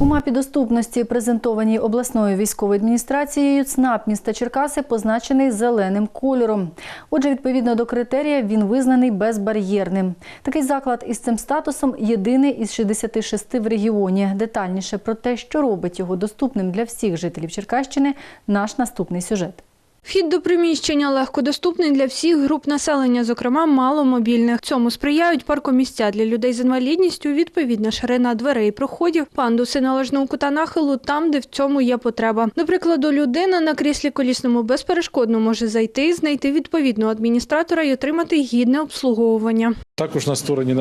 У мапі доступності, презентованій обласною військовою адміністрацією, ЦНАП міста Черкаси позначений зеленим кольором. Отже, відповідно до критерія, він визнаний безбар'єрним. Такий заклад із цим статусом єдиний із 66 в регіоні. Детальніше про те, що робить його доступним для всіх жителів Черкащини, наш наступний сюжет. Вхід до приміщення легкодоступний для всіх груп населення, зокрема маломобільних. Цьому сприяють паркомісця для людей з інвалідністю, відповідна ширина дверей проходів, пандуси належного кута нахилу там, де в цьому є потреба. До прикладу, людина на кріслі колісному безперешкодно може зайти, знайти відповідного адміністратора і отримати гідне обслуговування. Також на стороні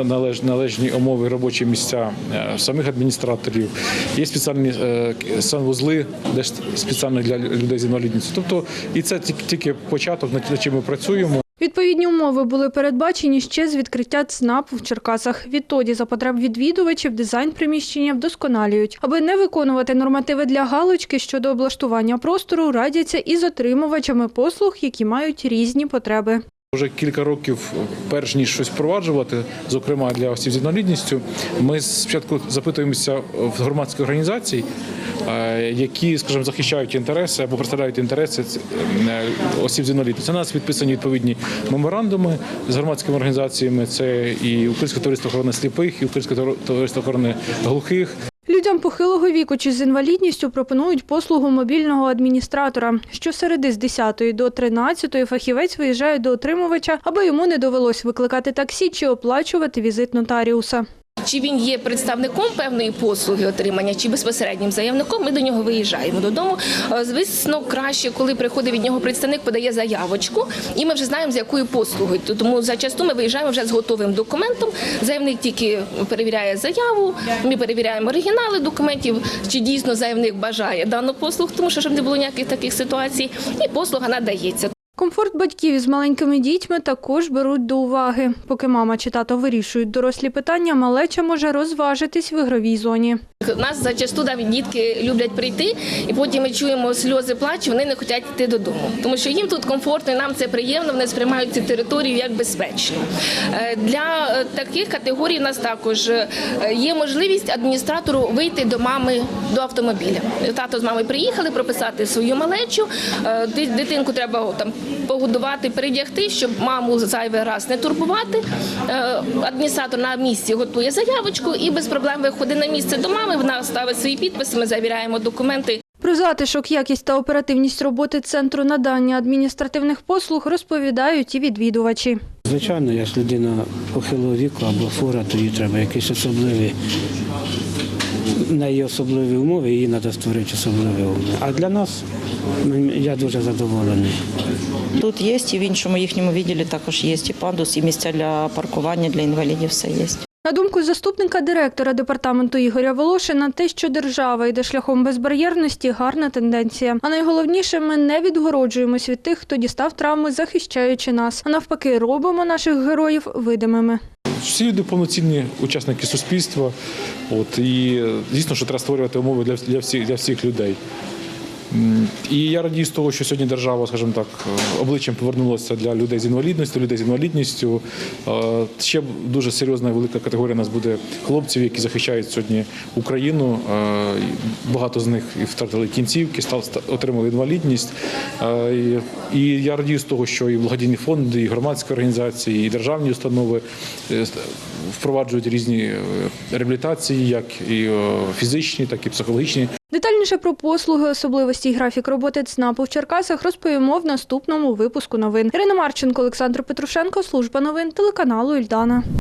належні умови робочі місця е, самих адміністраторів. Є спеціальні е, санвузли, де спеціально для людей з інвалідністю. Тобто, і це тільки- початок, над чим ми працюємо. Відповідні умови були передбачені ще з відкриття ЦНАПу в Черкасах. Відтоді за потреб відвідувачів дизайн приміщення вдосконалюють. Аби не виконувати нормативи для галочки щодо облаштування простору, радяться із отримувачами послуг, які мають різні потреби. Вже кілька років, перш ніж щось впроваджувати, зокрема для осіб з інвалідністю, ми спочатку запитуємося в громадських організацій, які, скажімо, захищають інтереси або представляють інтереси е, осіб з інвалідністю. У нас підписані відповідні меморандуми з громадськими організаціями. Це і Українське товариство охорони сліпих, і Українське товариство охорони глухих. Людям похилого віку чи з інвалідністю пропонують послугу мобільного адміністратора. Щосереди з 10 до 13 фахівець виїжджає до отримувача, аби йому не довелось викликати таксі чи оплачувати візит нотаріуса. Чи він є представником певної послуги отримання, чи безпосереднім заявником, ми до нього виїжджаємо додому. Е, Звісно, краще, коли приходить від нього представник, подає заявочку, і ми вже знаємо, з якою послугою. Тому зачасту ми виїжджаємо вже з готовим документом. Заявник тільки перевіряє заяву, ми перевіряємо оригінали документів, чи дійсно заявник бажає дану послугу, тому що щоб не було ніяких таких ситуацій, і послуга надається. Комфорт батьків із маленькими дітьми також беруть до уваги. Поки мама чи тато вирішують дорослі питання, малеча може розважитись в ігровій зоні. Нас зачасту навіть дітки люблять прийти, і потім ми чуємо сльози плачу, вони не хочуть йти додому. Тому що їм тут комфортно, і нам це приємно, вони сприймають цю територію як безпечно. Е, Для е, таких категорій у нас також е, є можливість адміністратору вийти до мами до автомобіля. Тато з мамою приїхали прописати свою малечу. Дитинку треба там погодувати, передягти, щоб маму зайвий раз не турбувати. Е, Адміністратор на місці готує заявочку і без проблем виходить на місце до мами. Вона ставить свої підписи. Ми завіряємо документи. Про затишок, якість та оперативність роботи центру надання адміністративних послуг розповідають і відвідувачі. Звичайно, як людина похилого віку або хвора, то їй треба якісь особливі, в неї особливі умови, їй треба створити особливі умови. А для нас я дуже задоволений. Тут є, і в іншому їхньому відділі також є і пандус, і місця для паркування для інвалідів. Все є. На думку заступника директора департаменту Ігоря Волошина, те, що держава йде шляхом безбар'єрності, гарна тенденція. А найголовніше, ми не відгороджуємось від тих, хто дістав травми, захищаючи нас. А навпаки, робимо наших героїв видимими. Всі люди повноцінні учасники суспільства. От і е, звісно, що треба створювати умови для, для всіх для всіх людей. І я радію з того, що сьогодні держава, скажімо так, обличчям повернулася для людей з інвалідністю, людей з інвалідністю. Е, Ще дуже серйозна і велика категорія у нас буде хлопців, які захищають сьогодні Україну. Е, Багато з них і втратили кінцівки, отримали інвалідність. Е, і- я радію з того, що і благодійні фонди, і громадські організації, і державні установи впроваджують різні реабілітації, як і фізичні, так і психологічні. Детальніше про послуги, особливості і графік роботи ЦНАПу в Черкасах розповімо в наступному випуску новин. Ірина Марченко, Олександр Петрушенко, служба новин телеканалу Ільдана.